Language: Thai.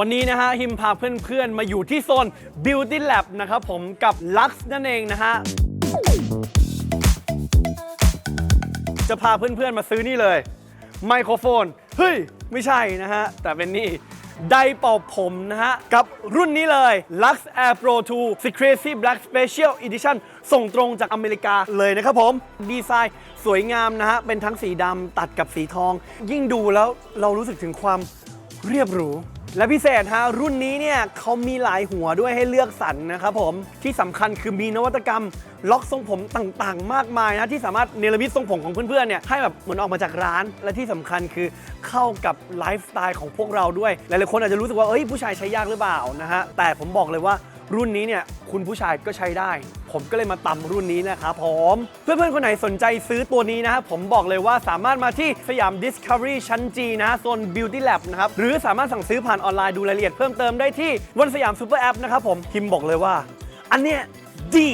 วันนี้นะฮะฮิมพาเพื่อนๆ มาอยู่ที่โซน Beauty Lab นะครับผมกับ Lux นั่นเองนะฮะ จะพาเพื่อนๆ มาซื้อนี่เลย ไมโครโฟน เฮ้ย ไม่ใช่นะฮะ แต่เป็นนี่ไดเป่าผมนะฮะ กับรุ่นนี้เลย Lux Air Pro 2 Secrecy Black Special Edition ส่งตรงจากอเมริกาเลยนะครับผม ดีไซน์สวยงามนะฮะ เป็นทั้งสีดำตัดกับสีทอง ยิ่งดูแล้วเรารู้สึกถึงความเรียบหรู และพิเศษฮะรุ่นนี้เนี่ยเขามีหลายหัวด้วยให้เลือกสรรนะครับผมที่สำคัญคือมีนวัตกรรม ล็อกทรงผมต่างๆ มากมายนะที่สามารถเนรมิตทรงผมของเพื่อนๆเนี่ยให้แบบเหมือนออกมาจากร้าน และที่สำคัญคือเข้ากับไลฟ์สไตล์ของพวกเราด้วยหลายๆคนอาจจะรู้สึกว่าเอ้ยผู้ชายใช้ยากหรือเปล่านะฮะแต่ผมบอกเลยว่า รุ่นนี้เนี่ยคุณผู้ชายก็ใช้ได้ ผมก็เลยมาตำรุ่นนี้นะครับผมเพื่อนๆคนไหนสนใจซื้อตัวนี้นะฮะผมบอกเลยว่าสามารถมาที่สยาม Discovery ชั้น G นะฮะโซน Beauty Lab นะครับหรือสามารถสั่งซื้อผ่านออนไลน์ดูรายละเอียดเพิ่มเติมได้ที่วันสยามซูเปอร์แอปนะครับผมพิมพ์บอกเลยว่า อันเนี้ยดี